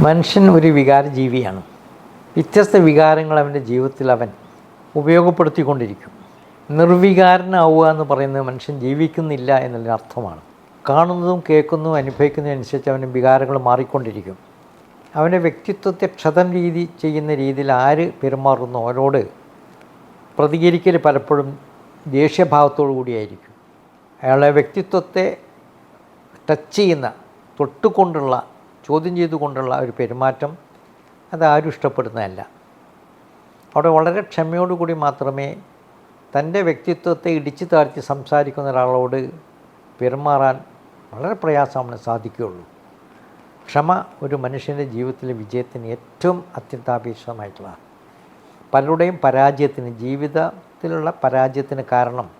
മനുഷ്യൻ ഒരു വികാര ജീവിയാണ് വ്യത്യസ്ത വികാരങ്ങൾ അവന്റെ ജീവിതത്തിൽ അവൻ ഉപയോഗപ്പെടുത്തിക്കൊണ്ടിരിക്കും. നിർവികാരനാവുക എന്ന് പറയുന്നത് മനുഷ്യൻ ജീവിക്കുന്നില്ല എന്നുള്ള അർത്ഥമാണ്. കാണുന്നതും കേൾക്കുന്നതും അനുഭവിക്കുന്നതും അനുസരിച്ച് അവന്റെ വികാരങ്ങൾ മാറിക്കൊണ്ടിരിക്കും. അവന്റെ വ്യക്തിത്വത്തെ ക്ഷതം രീതി ചെയ്യുന്ന രീതിയിൽ ആര് പെരുമാറുന്നു അവരോട് പ്രതികരിക്കൽ പലപ്പോഴും ദേഷ്യഭാവത്തോടു കൂടിയായിരിക്കും. അയാളെ വ്യക്തിത്വത്തെ ടച്ച് ചെയ്യുന്ന തൊട്ടുകൊണ്ടുള്ള ചോദ്യം ചെയ്തുകൊണ്ടുള്ള ഒരു പെരുമാറ്റം അത് ആരും ഇഷ്ടപ്പെടുന്നതല്ല. അവിടെ വളരെ ക്ഷമയോടുകൂടി മാത്രമേ തന്റെ വ്യക്തിത്വത്തെ ഇടിച്ചു താഴ്ത്തി സംസാരിക്കുന്ന ഒരാളോട് പെരുമാറാൻ വളരെ പ്രയാസമാണ് സാധിക്കുകയുള്ളൂ. ക്ഷമ ഒരു മനുഷ്യന്റെ ജീവിതത്തിലെ വിജയത്തിന് ഏറ്റവും അത്യന്താപേക്ഷിതമായിട്ടുള്ളതാണ് പലരുടെയും പരാജയത്തിന് ജീവിതത്തിലുള്ള പരാജയത്തിന് കാരണം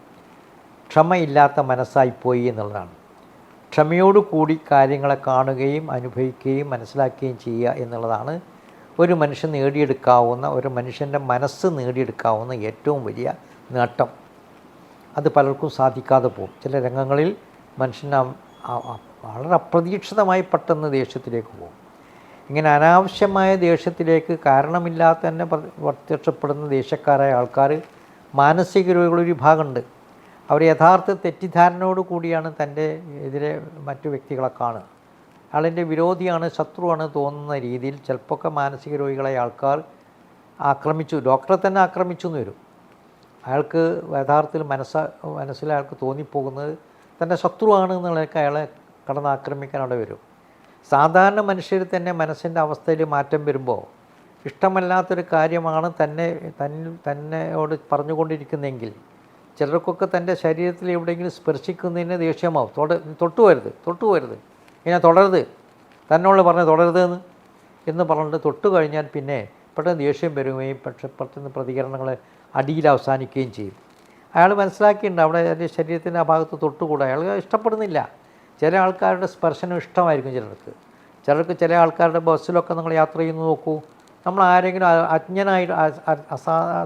ക്ഷമയില്ലാത്ത മനസ്സായിപ്പോയി എന്നുള്ളതാണ്. ക്ഷമയോടു കൂടി കാര്യങ്ങളെ കാണുകയും അനുഭവിക്കുകയും മനസ്സിലാക്കുകയും ചെയ്യുക എന്നുള്ളതാണ് ഒരു മനുഷ്യൻ നേടിയെടുക്കാവുന്ന ഒരു മനുഷ്യന്റെ മനസ്സ് നേടിയെടുക്കാവുന്ന ഏറ്റവും വലിയ നേട്ടം. അത് പലർക്കും സാധിക്കാതെ പോകും. ചില രംഗങ്ങളിൽ മനുഷ്യൻ വളരെ അപ്രതീക്ഷിതമായി പെട്ടെന്ന് ദേഷ്യത്തിലേക്ക് പോകും. ഇങ്ങനെ അനാവശ്യമായ ദേഷ്യത്തിലേക്ക് കാരണമില്ലാത്ത തന്നെ പ്രത്യക്ഷപ്പെടുന്ന ദേഷ്യക്കാരായ ആൾക്കാർ മാനസിക രോഗികളൊരു വിഭാഗമുണ്ട്. അവർ യഥാർത്ഥ തെറ്റിദ്ധാരണയോട് കൂടിയാണ് തന്റെ എതിരെ മറ്റു വ്യക്തികളെ കാണുക. അയാളിന്റെ വിരോധിയാണ് ശത്രുവാണ് തോന്നുന്ന രീതിയിൽ ചിലപ്പോഴൊക്കെ മാനസിക രോഗികളെ ആൾക്കാർ ആക്രമിച്ചു ഡോക്ടറെ തന്നെ ആക്രമിച്ചു എന്ന് വരും. അയാൾക്ക് യഥാർത്ഥത്തിൽ മനസ്സ മനസ്സിൽ അയാൾക്ക് തോന്നിപ്പോകുന്നത് തന്റെ ശത്രുവാണ് എന്നുള്ളതൊക്കെ അയാളെ കടന്ന് ആക്രമിക്കാൻ അവിടെ വരും. സാധാരണ മനുഷ്യർ തന്നെ മനസ്സിന്റെ അവസ്ഥയിൽ മാറ്റം വരുമ്പോൾ ഇഷ്ടമല്ലാത്തൊരു കാര്യമാണ് തന്നെ തന്നിൽ തന്നെയോട് പറഞ്ഞുകൊണ്ടിരിക്കുന്നതെങ്കിൽ ചിലർക്കൊക്കെ തന്റെ ശരീരത്തിൽ എവിടെയെങ്കിലും സ്പർശിക്കുന്നതിന് ദേഷ്യമാവും. തൊട തൊട്ടു വരുത് തൊട്ടു വരുത് ഇങ്ങനെ തുടരുത്. തന്നോട് പറഞ്ഞ് തുടരുത് എന്ന്. എന്ന് പറഞ്ഞിട്ട് തൊട്ട് കഴിഞ്ഞാൽ പിന്നെ പെട്ടെന്ന് ദേഷ്യം വരികയും പക്ഷെ പെട്ടെന്ന് പ്രതികരണങ്ങൾ അടിയിൽ അവസാനിക്കുകയും ചെയ്യും. അയാൾ മനസ്സിലാക്കിയിട്ടുണ്ട് അവിടെ എന്റെ ശരീരത്തിന്റെ ആ ഭാഗത്ത് തൊട്ടുകൂടാ. അയാൾ ഇഷ്ടപ്പെടുന്നില്ല. ചില ആൾക്കാരുടെ സ്പർശനം ഇഷ്ടമായിരിക്കും ചിലർക്ക്. ചിലർക്ക് ചില ആൾക്കാരുടെ ബസ്സിലൊക്കെ നിങ്ങൾ യാത്ര ചെയ്യുന്നു നോക്കൂ. നമ്മൾ ആരെങ്കിലും അജ്ഞനായിട്ട്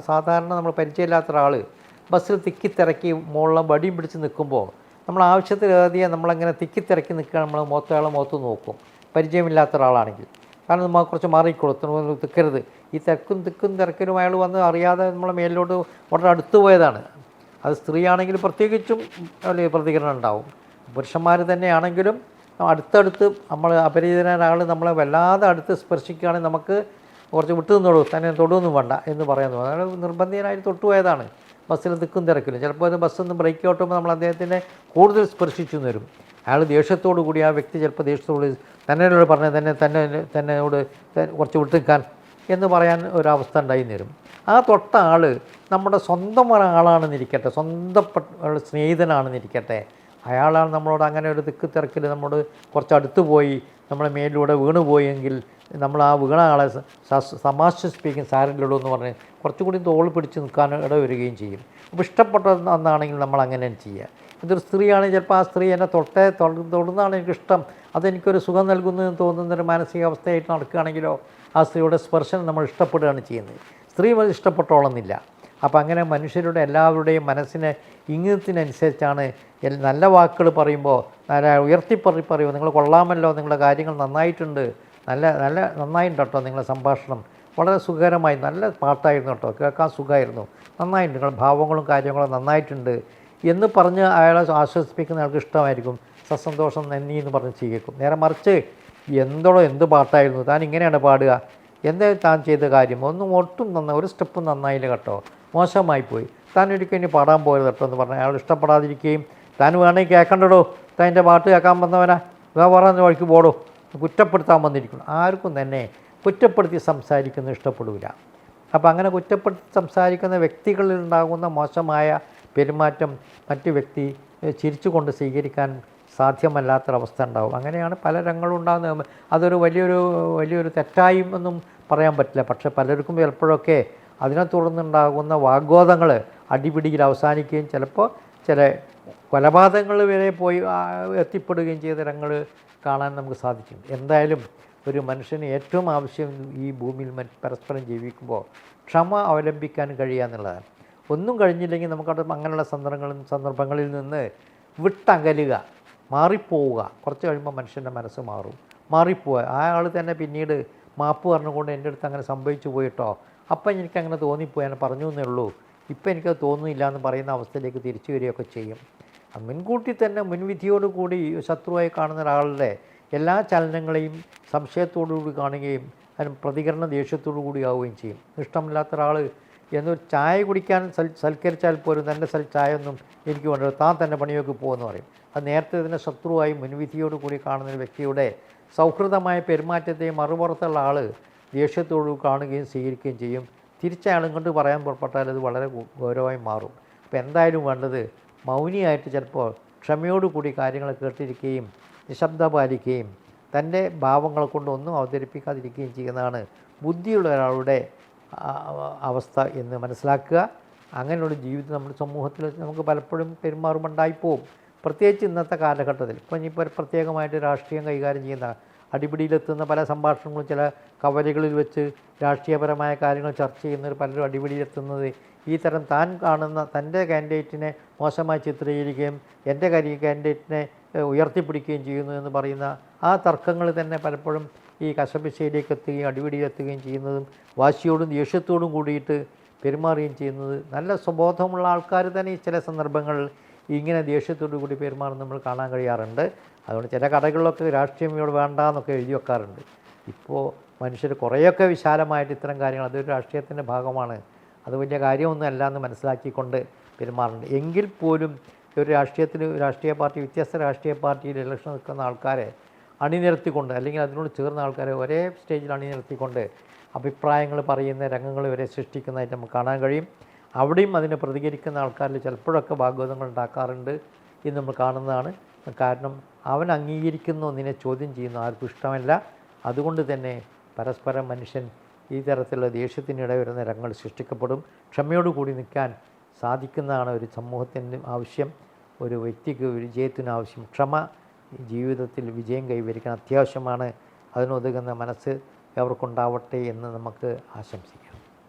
സാധാരണ നമ്മൾ പരിചയമില്ലാത്ത ഒരാൾ ബസ്സിൽ തിക്കിത്തിരക്കി മുകളിലെ വടിയും പിടിച്ച് നിൽക്കുമ്പോൾ നമ്മൾ ആവശ്യത്തിലേറിയ നമ്മളങ്ങനെ തിക്കിത്തിരക്കി നിൽക്കുക നമ്മൾ മുഖത്തയാളെ മുഖത്ത് നോക്കും. പരിചയമില്ലാത്ത ഒരാളാണെങ്കിൽ. കാരണം നമ്മൾ കുറച്ച് മാറിക്കൊടുത്തു തിക്കരുത് ഈ തിരക്കും തിക്കും തിരക്കിനും അയാൾ വന്ന് അറിയാതെ നമ്മളെ മേലിലോട്ട് വളരെ അടുത്ത് പോയതാണ്. അത് സ്ത്രീയാണെങ്കിൽ പ്രത്യേകിച്ചും വലിയ പ്രതികരണം ഉണ്ടാവും. പുരുഷന്മാർ തന്നെയാണെങ്കിലും അടുത്തടുത്ത് നമ്മൾ അപരിചിതനായ ആൾ നമ്മളെ വല്ലാതെ അടുത്ത് സ്പർശിക്കുകയാണെങ്കിൽ നമുക്ക് കുറച്ച് വിട്ടു നിന്നോളൂ തന്നെ തൊടുവൊന്നും വേണ്ട എന്ന് പറയാൻ തോന്നുന്നു അയാൾ നിർബന്ധിതനായി തൊട്ടുപോയതാണ്. ബസ്സിൽ നിൽക്കും തിരക്കിലും ചിലപ്പോൾ അത് ബസ്സൊന്ന് ബ്രേക്ക് ഔട്ടുമ്പോൾ നമ്മൾ അദ്ദേഹത്തിനെ കൂടുതൽ സ്പർശിച്ചു തരും അയാൾ ദേഷ്യത്തോടു കൂടി ആ വ്യക്തി ചിലപ്പോൾ ദേഷ്യത്തോട് തന്നോട് പറഞ്ഞ തന്നെ തന്നെ തന്നോട് കുറച്ച് വിട്ടുക്കാൻ എന്ന് പറയാൻ ഒരവസ്ഥ ഉണ്ടായി തരും ആ തൊട്ട ആൾ നമ്മുടെ സ്വന്തം ഒരാളാണെന്നിരിക്കട്ടെ സ്വന്തപ്പെട്ട സ്നേഹിതനാണെന്നിരിക്കട്ടെ അയാളാണ് നമ്മളോട് അങ്ങനെ ഒരു തിക്ക് തിരക്കിൽ നമ്മോട് കുറച്ച് അടുത്ത് പോയി നമ്മളെ മേലിലൂടെ വീണ് പോയെങ്കിൽ നമ്മൾ ആ വീണ ആളെ സ- സ- സമാശ്വസിപ്പിക്കും സാരമില്ലല്ലോ എന്ന് പറഞ്ഞ് കുറച്ചുകൂടി തോൾ പിടിച്ച് നിൽക്കാൻ ഇട വരികയും ചെയ്യും. അപ്പോൾ ഇഷ്ടപ്പെട്ട ഒന്നാണെങ്കിൽ നമ്മൾ അങ്ങനെ ചെയ്യുക. ഇതൊരു സ്ത്രീയാണെങ്കിൽ ചിലപ്പോൾ ആ സ്ത്രീ എന്നെ തൊട്ടേ തൊട- തൊടുന്നതാണ് എനിക്കിഷ്ടം. അതെനിക്കൊരു സുഖം നൽകുന്നു നൽകുന്നതെന്ന് തോന്നുന്നൊരു മാനസികാവസ്ഥയായിട്ട് നടക്കുകയാണെങ്കിലോ ആ സ്ത്രീയുടെ സ്പർശനം നമ്മൾ ഇഷ്ടപ്പെടുകയാണ് ചെയ്യുന്നത്. സ്ത്രീ ഇഷ്ടപ്പെട്ടോളുന്നില്ല. അപ്പോൾ അങ്ങനെ മനുഷ്യരുടെ എല്ലാവരുടെയും മനസ്സിന് ഇംഗിതത്തിനനുസരിച്ചാണ് നല്ല വാക്കുകൾ പറയുമ്പോൾ നല്ല ഉയർത്തിപ്പറി പറയുമോ നിങ്ങൾ കൊള്ളാമല്ലോ നിങ്ങളുടെ കാര്യങ്ങൾ നന്നായിട്ടുണ്ട്. നല്ല നല്ല നന്നായിട്ടുണ്ട് കേട്ടോ നിങ്ങളുടെ സംഭാഷണം. വളരെ സുഖകരമായി നല്ല പാട്ടായിരുന്നു കേട്ടോ. കേൾക്കാൻ സുഖമായിരുന്നു. നന്നായിട്ടുണ്ട് നിങ്ങളുടെ ഭാവങ്ങളും കാര്യങ്ങളും നന്നായിട്ടുണ്ട്. എന്ന് പറഞ്ഞ് അയാളെ ആശ്വസിപ്പിക്കുന്ന ആൾക്ക് ഇഷ്ടമായിരിക്കും. സസന്തോഷം നന്ദി എന്ന് പറഞ്ഞ് ചെയ്യേക്കും. നേരെ മറിച്ച് എന്തോടോ എന്ത് പാട്ടായിരുന്നു. താൻ ഇങ്ങനെയാണ് പാടുക. എന്താ താൻ ചെയ്ത കാര്യം? ഒന്നും ഒട്ടും നന്നായി ഒരു സ്റ്റെപ്പും നന്നായില്ല കേട്ടോ. മോശമായി പോയി താൻ ഒരിക്കലും ഇനി പാടാൻ പോയത് കേട്ടോ എന്ന് പറഞ്ഞാൽ അയാൾ ഇഷ്ടപ്പെടാതിരിക്കുകയും താൻ വേണമെങ്കിൽ കേൾക്കണ്ടടോ താൻ എന്റെ പാട്ട് കേൾക്കാൻ വന്നവനാ. വേറെ വഴിക്ക് പോടോ. കുറ്റപ്പെടുത്താൻ വന്നിരിക്കണം ആർക്കും തന്നെ കുറ്റപ്പെടുത്തി സംസാരിക്കുന്നത് ഇഷ്ടപ്പെടില്ല അപ്പോൾ അങ്ങനെ കുറ്റപ്പെടുത്തി സംസാരിക്കുന്ന വ്യക്തികളിൽ ഉണ്ടാകുന്ന മോശമായ പെരുമാറ്റം മറ്റു വ്യക്തി ചിരിച്ചുകൊണ്ട് സ്വീകരിക്കാൻ സാധ്യമല്ലാത്തൊരവസ്ഥ ഉണ്ടാവും. അങ്ങനെയാണ് പല രംഗങ്ങളും ഉണ്ടാകുന്നത്. അതൊരു വലിയൊരു വലിയൊരു തെറ്റായും ഒന്നും പറയാൻ പറ്റില്ല. പക്ഷേ പലർക്കും ചിലപ്പോഴൊക്കെ അതിനെ തുടർന്നുണ്ടാകുന്ന വാഗ്വാദങ്ങൾ അടിപിടിയിൽ അവസാനിക്കുകയും ചിലപ്പോൾ ചില കൊലപാതകങ്ങൾ വരെ പോയി എത്തിപ്പെടുകയും ചെയ്ത രംഗങ്ങൾ കാണാൻ നമുക്ക് സാധിക്കും. എന്തായാലും ഒരു മനുഷ്യന് ഏറ്റവും ആവശ്യം ഈ ഭൂമിയിൽ പരസ്പരം ജീവിക്കുമ്പോൾ ക്ഷമ അവലംബിക്കാൻ കഴിയുക എന്നുള്ളതാണ്. ഒന്നും കഴിഞ്ഞില്ലെങ്കിൽ നമുക്കവിടെ അങ്ങനെയുള്ള സന്ദർഭങ്ങളിൽ സന്ദർഭങ്ങളിൽ നിന്ന് വിട്ടകലുക മാറിപ്പോവുക. കുറച്ച് കഴിയുമ്പോൾ മനുഷ്യന്റെ മനസ്സ് മാറും. മാറിപ്പോവുക. ആ ആൾ തന്നെ പിന്നീട് മാപ്പ് പറഞ്ഞുകൊണ്ട് എന്റെ അടുത്ത് അങ്ങനെ സംഭവിച്ചു പോയിട്ടോ? അപ്പം എനിക്ക് അങ്ങനെ തോന്നിപ്പോയി. ഞാൻ പറഞ്ഞു എന്നേ ഉള്ളൂ. ഇപ്പം എനിക്കത് തോന്നുന്നില്ല എന്ന് പറയുന്ന അവസ്ഥയിലേക്ക് തിരിച്ചു വരികയൊക്കെ ചെയ്യും. മുൻകൂട്ടി തന്നെ മുൻവിധിയോട് കൂടി ശത്രുവായി കാണുന്ന ഒരാളുടെ എല്ലാ ചലനങ്ങളെയും സംശയത്തോടുകൂടി കാണുകയും അതിന് പ്രതികരണ ദേഷ്യത്തോടു കൂടി ആവുകയും ചെയ്യും. ഇഷ്ടമില്ലാത്ത ഒരാൾ എന്നൊരു ചായ കുടിക്കാൻ സൽ സൽക്കരിച്ചാൽ പോലും തന്റെ സൽ ചായ ഒന്നും എനിക്ക് വേണ്ട. താൻ തന്നെ പണിയൊക്കെ പോകുമെന്ന് പറയും. അത് നേരത്തെ തന്നെ ശത്രുവായി മുൻവിധിയോട് കൂടി കാണുന്ന ഒരു വ്യക്തിയുടെ സൗഹൃദമായ പെരുമാറ്റത്തെ മറുപുറത്തുള്ള ആൾ ദേഷ്യത്തോട് കാണുകയും സ്വീകരിക്കുകയും ചെയ്യും. തിരിച്ചയാളും കൊണ്ട് പറയാൻ പുറപ്പെട്ടാൽ അത് വളരെ ഗൗരവമായി മാറും. അപ്പോൾ എന്തായാലും വേണ്ടത് മൗനിയായിട്ട് ചിലപ്പോൾ ക്ഷമയോടുകൂടി കാര്യങ്ങൾ കേട്ടിരിക്കുകയും നിശബ്ദ പാലിക്കുകയും തന്റെ ഭാവങ്ങളെ കൊണ്ടൊന്നും അവതരിപ്പിക്കാതിരിക്കുകയും ചെയ്യുന്നതാണ് ബുദ്ധിയുള്ള ഒരാളുടെ അവസ്ഥ എന്ന് മനസ്സിലാക്കുക. അങ്ങനെയുള്ള ജീവിതം നമ്മുടെ സമൂഹത്തിൽ നമുക്ക് പലപ്പോഴും പെരുമാറുമ്പോൾ ഉണ്ടായിപ്പോവും പ്രത്യേകിച്ച് ഇന്നത്തെ കാലഘട്ടത്തിൽ. ഇപ്പം ഇനിയിപ്പോൾ ഒരു പ്രത്യേകമായിട്ട് രാഷ്ട്രീയം കൈകാര്യം ചെയ്യുന്ന അടിപിടിയിലെത്തുന്ന പല സംഭാഷണങ്ങളും ചില കവലകളിൽ വെച്ച് രാഷ്ട്രീയപരമായ കാര്യങ്ങൾ ചർച്ച ചെയ്യുന്നവർ പലരും അടിപിടിയിലെത്തുന്നത് ഈ തരം താൻ കാണുന്ന തന്റെ കാൻഡിഡേറ്റിനെ മോശമായി ചിത്രീകരിക്കുകയും എന്റെ കരി കാൻഡിഡേറ്റിനെ ഉയർത്തിപ്പിടിക്കുകയും ചെയ്യുന്നു എന്ന് പറയുന്ന ആ തർക്കങ്ങൾ തന്നെ പലപ്പോഴും ഈ കശപിശയിലേക്ക് എത്തുകയും അടിപിടിയിലെത്തുകയും ചെയ്യുന്നതും വാശിയോടും ദേഷ്യത്തോടും കൂടിയിട്ട് പെരുമാറുകയും ചെയ്യുന്നത് നല്ല സ്വബോധമുള്ള ആൾക്കാർ തന്നെ ഈ ചില സന്ദർഭങ്ങളിൽ ഇങ്ങനെ ദേഷ്യത്തോടു കൂടി പെരുമാറുന്നത് നമ്മൾ കാണാൻ കഴിയാറുണ്ട്. അതുകൊണ്ട് ചില കടകളിലൊക്കെ രാഷ്ട്രീയം ഇവിടെ വേണ്ട എന്നൊക്കെ എഴുതി വെക്കാറുണ്ട്. ഇപ്പോൾ മനുഷ്യർ കുറേയൊക്കെ വിശാലമായിട്ട് ഇത്തരം കാര്യങ്ങൾ അതൊരു രാഷ്ട്രീയത്തിന്റെ ഭാഗമാണ്. അത് വലിയ കാര്യമൊന്നുമല്ല എന്ന് മനസ്സിലാക്കിക്കൊണ്ട് പെരുമാറുന്നുണ്ട്. എങ്കിൽ പോലും ഒരു രാഷ്ട്രീയത്തിൽ രാഷ്ട്രീയ പാർട്ടി വ്യത്യസ്ത രാഷ്ട്രീയ പാർട്ടിയിൽ ഇലക്ഷൻ നിൽക്കുന്ന ആൾക്കാരെ അണിനിരത്തിക്കൊണ്ട് അല്ലെങ്കിൽ അതിനോട് ചേർന്ന ആൾക്കാരെ ഒരേ സ്റ്റേജിൽ അണിനിരത്തിക്കൊണ്ട് അഭിപ്രായങ്ങൾ പറയുന്ന രംഗങ്ങൾ വരെ സൃഷ്ടിക്കുന്നതായിട്ട് നമുക്ക് കാണാൻ കഴിയും. അവിടെയും അതിനെ പ്രതികരിക്കുന്ന ആൾക്കാരിൽ ചിലപ്പോഴൊക്കെ ഭാഗവതങ്ങൾ ഉണ്ടാക്കാറുണ്ട് എന്ന് നമ്മൾ കാണുന്നതാണ്. കാരണം അവൻ അംഗീകരിക്കുന്ന ഒന്നിനെ ചോദ്യം ചെയ്യുന്ന ആർക്കും ഇഷ്ടമല്ല. അതുകൊണ്ട് തന്നെ പരസ്പരം മനുഷ്യൻ ഈ തരത്തിലുള്ള ദേഷ്യത്തിനിട വരുന്ന രംഗങ്ങൾ സൃഷ്ടിക്കപ്പെടും. ക്ഷമയോടുകൂടി നിൽക്കാൻ സാധിക്കുന്നതാണ് ഒരു സമൂഹത്തിന്റെ ആവശ്യം. ഒരു വ്യക്തിക്ക് വിജയത്തിന് ആവശ്യം. ക്ഷമ ജീവിതത്തിൽ വിജയം കൈവരിക്കാൻ അത്യാവശ്യമാണ്. അതിനുതകുന്ന മനസ്സ് അവർക്കുണ്ടാവട്ടെ എന്ന് നമുക്ക് ആശംസിക്കാം.